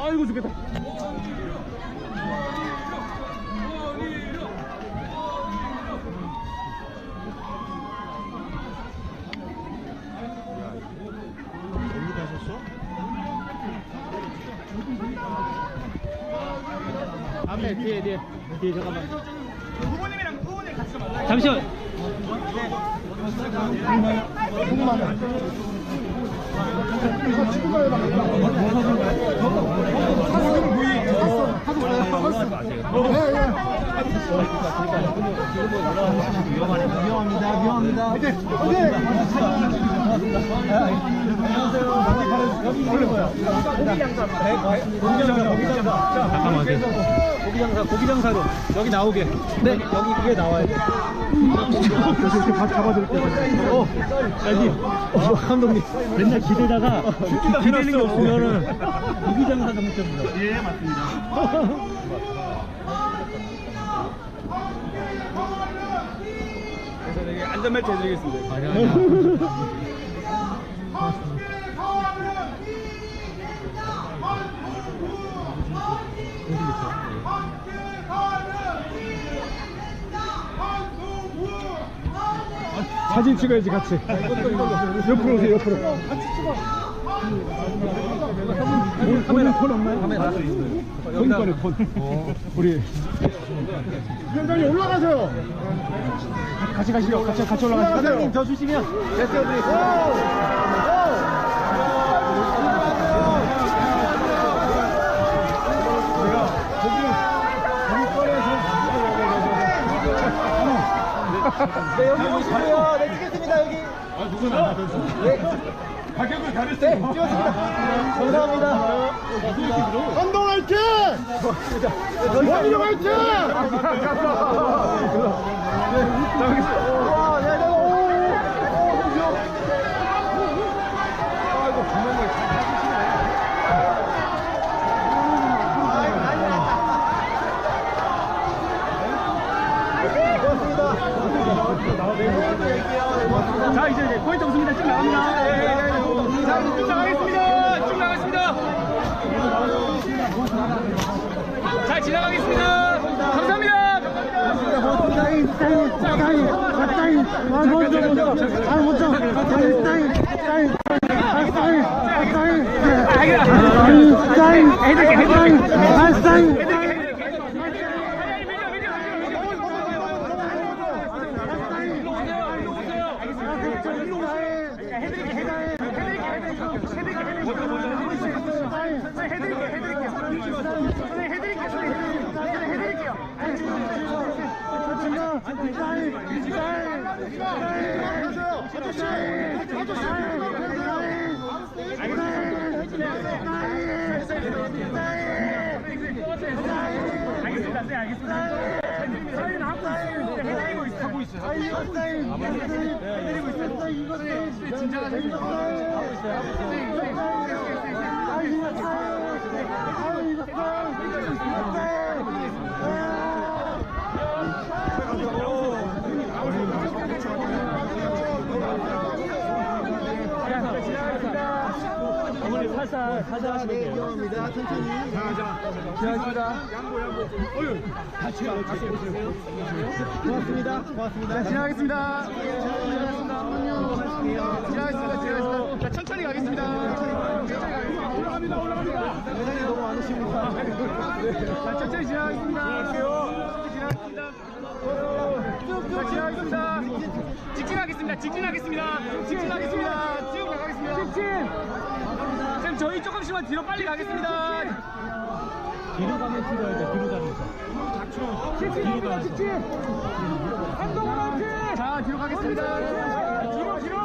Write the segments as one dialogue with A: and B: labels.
A: 아이고 죽겠다. 앞에 뒤에 뒤에. 뒤에 잠깐만.
B: 후보님이랑 후보님 같이 좀만
C: 위험합니다. 위험합니다.
A: 잠깐만.
C: 고기 장사, 고기 장사로 여기 나오게. 네, 여기 그게 나와야 돼.
A: 이렇게 밥 잡아드릴게요.
C: 어, 여기. 어, 감독님.
A: 맨날 기대다가 기대는 게. 없으면은 고기 장사가 못합니다.
B: 예, 맞습니다. 그래서 되게 안전벨트 해드리겠습니다.
A: 아니야 아니야.
C: 사진 찍어야지 같이. 옆으로 오세요. 옆으로. 본인 폰 없나요? 카메라. 폰 꺼내 폰. 우리 위원장님 올라가세요. 같이 가시죠. 같이 같이 올라가세요. 사장님 저 주시면 드리겠습니다. 네 여기 보시고요. 네 찍겠습니다 여기. 아 누구나 네. 가격을 가렸어요. 네 찍었습니다. 감사합니다. 한동 화이팅! 원희룡 화이팅! 와, 네, 네, 오, 사인, 사인, 사인, 사인, 아, 먼저, 먼저, 아, 먼저, 사인, 사인, 사인, 아, 사인, 아, 사인, 사인, 사인, 해드릴게, 해드릴게, 아, 사인.
B: 네, 알겠습니다. 저희는 하고 있어요. 네, 해드리고 있어요. 하고 있어요. 해드리고 있어요. 네, 진정하세요. 하고 있어요. 하고 있어요.
A: 어머니 살살 살살 하시면 돼요.
C: 위험합니다. 천천히. 지나가겠습니다. 고맙습니다. 고맙습니다.
B: 지나가겠습니다. 지나가겠습니다. 지나가겠습니다. 자, 천천히 가겠습니다. 천천히 가겠습니다. 올라갑니다. 올라갑니다.
C: 회장님 너무 많으십니다.
B: 자, 천천히 지나가겠습니다. 천천히 지나가겠습니다. 자, 지나가겠습니다. 직진하겠습니다. 직진하겠습니다. 직진하겠습니다. 쭉 나가겠습니다. 직진. 저희 조금씩만 뒤로 빨리 가겠습니다.
A: 뒤로 가면 찍어야 돼. 뒤로 가면서.
B: 한동훈 화이팅! 자, 뒤로 가겠습니다. 뒤로, 뒤로.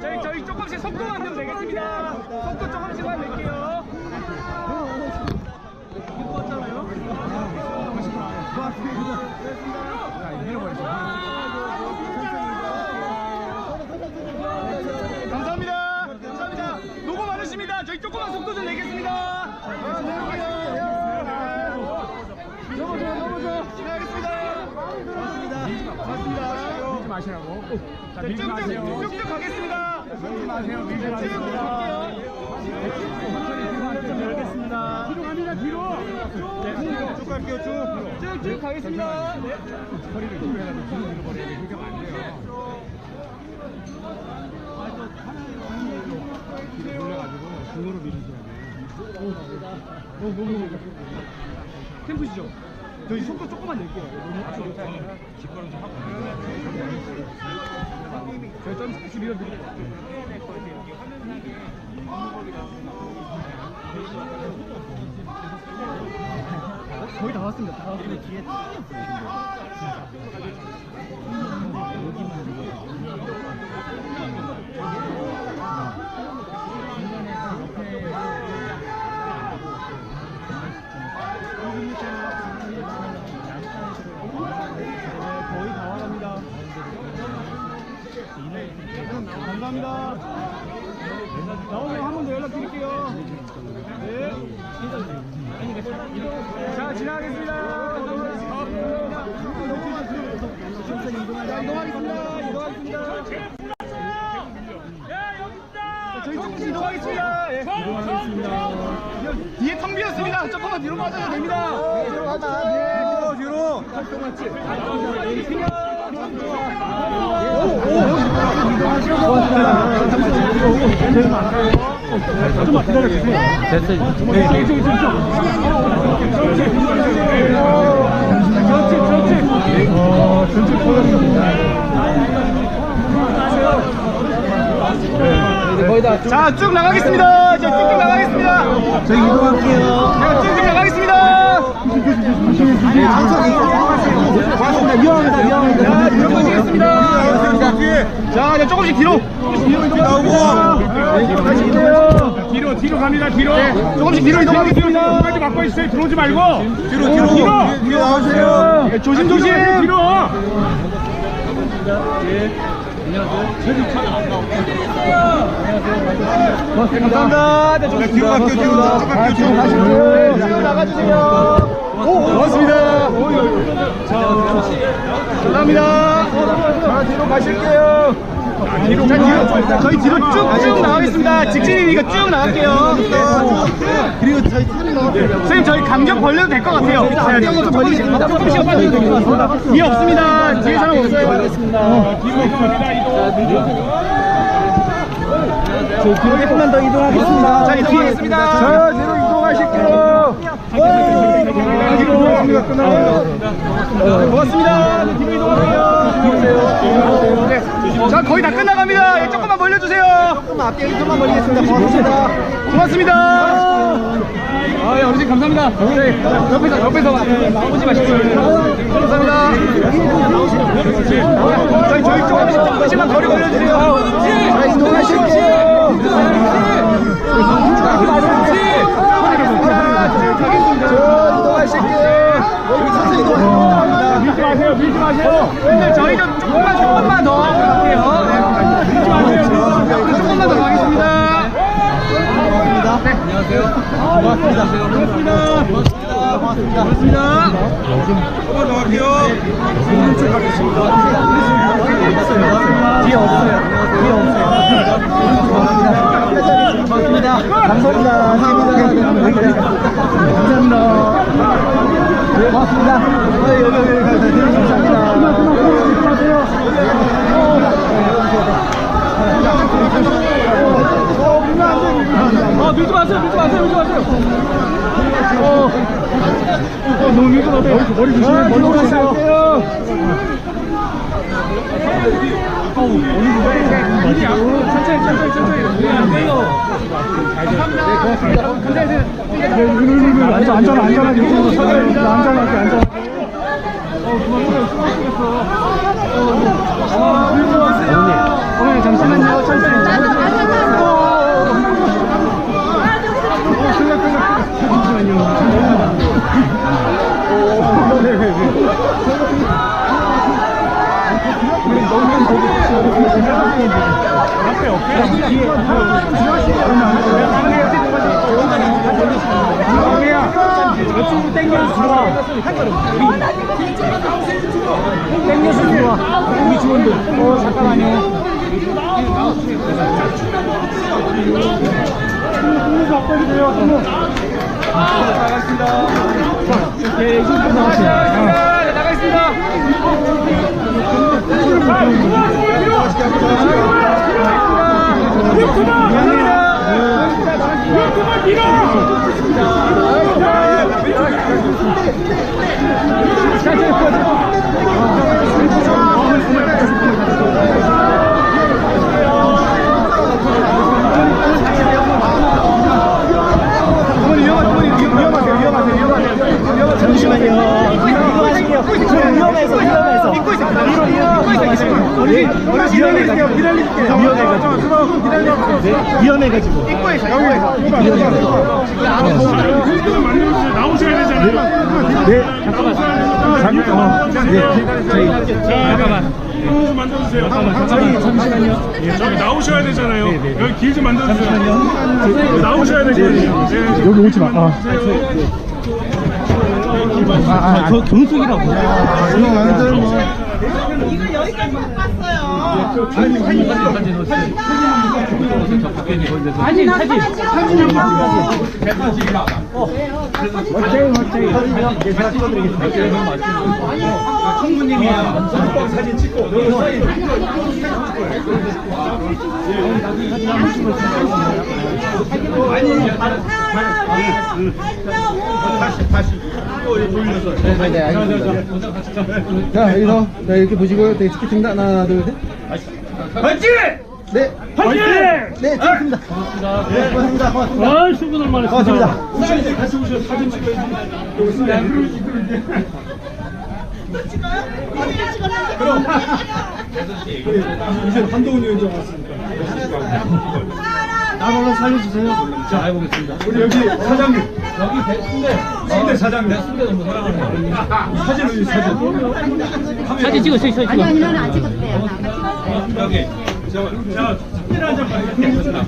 B: 저희, 저희 조금씩 속도만 좀 내겠습니다. 속도 조금씩만 낼게요. 감사합니다. 감사합니다. 많으십니다. 저희 조금만 속도 좀 내겠습니다. 너무 좋아. 지나가겠습니다. 고맙습니다. 고맙습니다. 마시라고. 자, 밀지 마세요. 쭉쭉 가겠습니다. 밀지 마세요. 밀지 마세요. 좀 열겠습니다. 뒤로 갑니다. 뒤로. 네, 쭉 갈게요. 쭉. 쭉쭉 가겠습니다. 네.
A: 허리를 뒤로 해가지고 뒤로 밀어버려야 돼. 하면 안 돼요. 돌려가지고 등으로 밀으셔야 돼요. 어, 너무
B: 템프시죠? 저희 속도 조금만 낼게요. 너무 앞으로
A: 뒷걸음 좀 하고.
B: 저희 좀 다시 밀어드릴게요. 거의 다 왔습니다. 다 왔습니다. 뒤에 거의 다 와갑니다. 감사합니다. 나오면 한 번 더 연락드릴게요. 네. 자, 지나가겠습니다. 자, 이동하겠습니다. 이동하겠습니다. 조금씩 이동하겠습니다. 예. 이동하겠습니다. 뒤에 텅 비었습니다. 조금만 뒤로 빠져도 됩니다. 뒤로 가자. 네, 뒤로, 뒤로. 좀만 기다려주세요. 그렇지, 그렇지. 어, 전체 자, 쭉 나가겠습니다. 자, 쭉쭉 나가겠습니다.
C: 저희 이동할게요.
B: 자, 쭉쭉 나가겠습니다.
C: 고맙습니다. 위험합니다. 위험합니다.
B: 자, 뒤로 빠지겠습니다. 자, 이제 조금씩 뒤로. 뒤로 이동하고. 다시 이동해요.
A: 뒤로, 뒤로 갑니다. 뒤로.
B: 조금씩 뒤로 이동하겠습니다.
A: 끝까지 막고 있어요. 들어오지 말고.
B: 뒤로, 뒤로.
A: 뒤로.
B: 뒤로 나오세요. 네, 조심, 조심.
A: 뒤로.
B: 감사합니다. 네, 조심. 뒤로 갈게요. 뒤로 갈게요. 뒤로 가실게요. 뒤로 나가주세요. 고맙습니다. 감사합니다. 자, 뒤로 가실게요. 뒤로, 저희 뒤로 쭉쭉 나가겠습니다. 직진이니까 쭉 나갈게요.
C: 그리고 저희 차를 넣을게요.
B: 선생님, 저희 간격 벌려도 될 것 같아요. 자, 조금씩, 조금씩 빠지면 되겠습니다. 뒤에 없습니다. 뒤에 사람 없어요.
C: 저희 뒤로 조금만 더 이동하겠습니다.
B: 자, 이동하겠습니다. 자, 뒤로 이동하실게요. 고맙습니다. 네, 뒤로. 자, 거의 다 끝나갑니다. 예, 조금만 벌려주세요.
C: 조금 앞에 좀만 걸리겠습니다. 고맙습니다.
B: 고맙습니다. 아, 예, 어르신 감사합니다. 네, 옆에서, 옆에서 나오지 마시고요. 감사합니다. 저희, 저희 조금씩, 조금씩만 거리 걸려주세요. 자, 이동하실게요. 저 이동하실게요. 여기 서서 이동하십니다.
A: 밀지 마세요. 밀지 마세요.
B: 근데 저희 좀 조금만, 조금만 더. 네.
A: 밀지 마세요.
B: 조금만 더 가겠습니다. 네. 안녕하세요. 고맙습니다. 고맙습니다. 고맙습니다. 고맙습니다. 조금만 더 갈게요.
C: 뒤에 없어요. 뒤에 없어요. 고맙습니다. 감사합니다. 감사합니다. 감사합니다. 네, 고맙습니다. 네, 여기, 여기, 여기, 여기, 여기, 감사합니다.
B: 아, 밀지 마세요, 밀지 마세요, 밀지 마세요. 어, 어, 너무 밀고 나세요. 머리 조심해, 머리 조심하세요. 천천히, 천천히, 천천히. 안 돼요. 감사합니다. 네, 고맙습니다. 감사합니다.
C: 앉아, 앉아, 앉 아, 앉아, 앉아, 앉아.
B: 어, 그만 소리 쓰겠어. 아, 밀지 마세요. 어머니, 잠시만요. 천천히.
A: 앞에 없게. 뒤 에.
B: 여 기야. 저쪽으로 당겨서 들어와. 당겨서 들어와. 우리 직원들. 어, 잠깐만요. 예, 이거 나가겠습니다. 위험해가지고.
A: 나오셔야 되잖아요.
B: 네, 잠깐만. 잠깐만. 네, 저희 잠깐만.
A: 좀 만들어주세요.
B: 저희 잠시만요.
A: 예, 저기 나오셔야 되잖아요.
B: 네, 네.
A: 여기 길 좀 만들어주세요. 나오셔야 되거든요. 네,
B: 여기 오지 마. 아, 아, 아, 저 경숙이라고.
C: 이거 완전 뭐.
D: 이거 여기까지 못 봤어요.
B: 사진, 사진. 사진, 사진. 멋져요, 멋져요. 제가 찍어드리겠습니다. 총무님이야. 사진 찍고, 사진.
C: 네 네 알겠습니다. 자 여기서 자 이렇게 보시고요. 네 찍겠습니다. 하나 둘 셋.
A: 화이팅!
C: 네.
A: 화이팅!
C: 네 찍겠습니다. 네 고맙습니다. 고맙습니다.
B: 아, 수고 많으셨습니다.
C: 고맙습니다.
A: 같이 오셔서 사진 찍어야지. 여기 있으면 이제 한동훈 위원장 왔으니까.
B: 나 얼른 살려주세요. 자, 해보겠습니다.
A: 우리 여기 사장님.
B: 여기 배순대.
A: 순대 사장님.
B: 순대 너무 사랑하네.
A: 사진 어디 사진?
B: 사진 찍어, 찍어, 찍어.
E: 아니 아니 나는 안 돼요. 나 아까 찍었어요.
A: 여기. 저, 자, 특별 한잔 받겠습니다.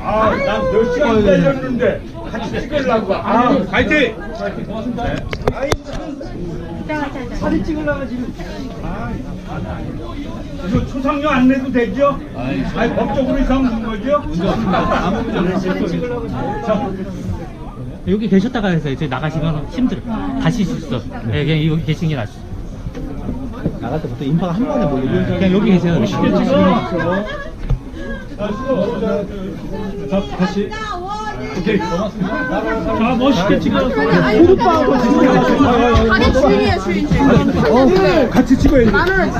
A: 아, 난몇 시간 기다렸는데 같이 찍으려고. 아, 파이팅! 사진 찍으려고 지금. 이거 초상료 안 내도 되죠? 아니, 법적으로 이상한 거죠? 사진 찍으려고 자,
B: 여기 계셨다가 해서 이제 나가시면 힘들어. 수 있어. 네, 그냥 여기 계시는 게 낫어. 나갈 때부터 인파가 한 번에 몰려. 그냥 여기 계세요.
A: 쉽게 찍어. 자, 수고. 자. 자, 멋있게 찍어.
E: 가게 주인이에요 주인 주인.
A: 같이 찍어야지.
E: 만 원어치.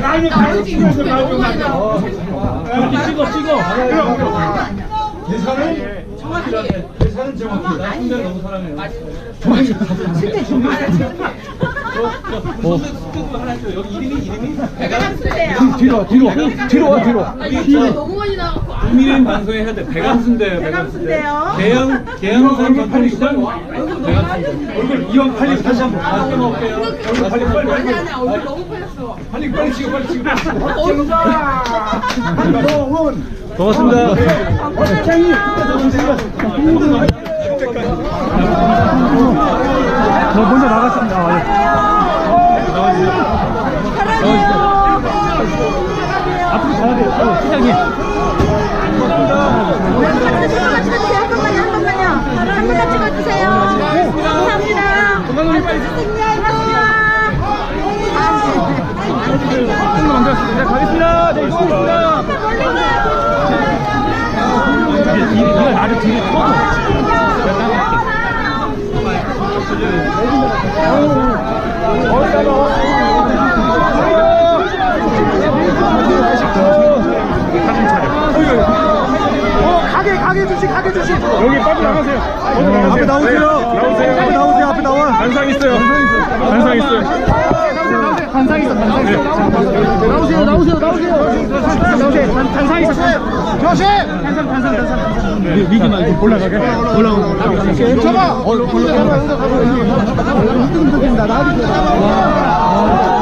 A: 나는 바로 찍어서 나오고 나가. 이렇게 찍어, 찍어. 계산은 정확히. 계산은 정확히. 나 순대 너무 사랑해요.
C: 뒤로 와 뒤로 와 뒤로 와 뒤로.
E: 이거 너무 많이 나왔고.
A: 국민 방송에 해야 돼. 배감순대요.
E: 배감순대요.
A: 대형 대형 선거 편의점 배감순대. 얼굴 이왕 팔리 다시 한번 다시 먹을게요. 얼굴 빨리 빨리 빨리.
E: 아니 아니 얼굴 너무 팔렸어.
A: 빨리 빨리 찍어 빨리 찍어.
B: 고맙습니다. 저 먼저 나갔습니다. 아, 예. 앞으로 가야 돼요. 어, 시장님.
E: 같이 찍어주세요. 한 번만요 한 번만요. 한 번만 찍어주세요. 감사합니다. 안녕히
B: 네, 가겠습니다. 네, 수고하셨습니다. 네가 나를 뒤에 터져. 내가 따라갈게.
A: 여기 빠져나가세요.
C: 앞에 나오세요.
A: 나오세요.
C: 앞에 나오세요. 앞에 나와.
A: 단상 있어요. 단상 있어요.
C: 단상 있어. 단상 있어. 나오세요. 나오세요. 나오세요. 나오세요. 단- 단상 있어. 조심. 단상 단상 단상.
B: 미- 미지 말고 올라가게. 올라오고.
C: 잡아. 올라가. 흔들린다. 나도.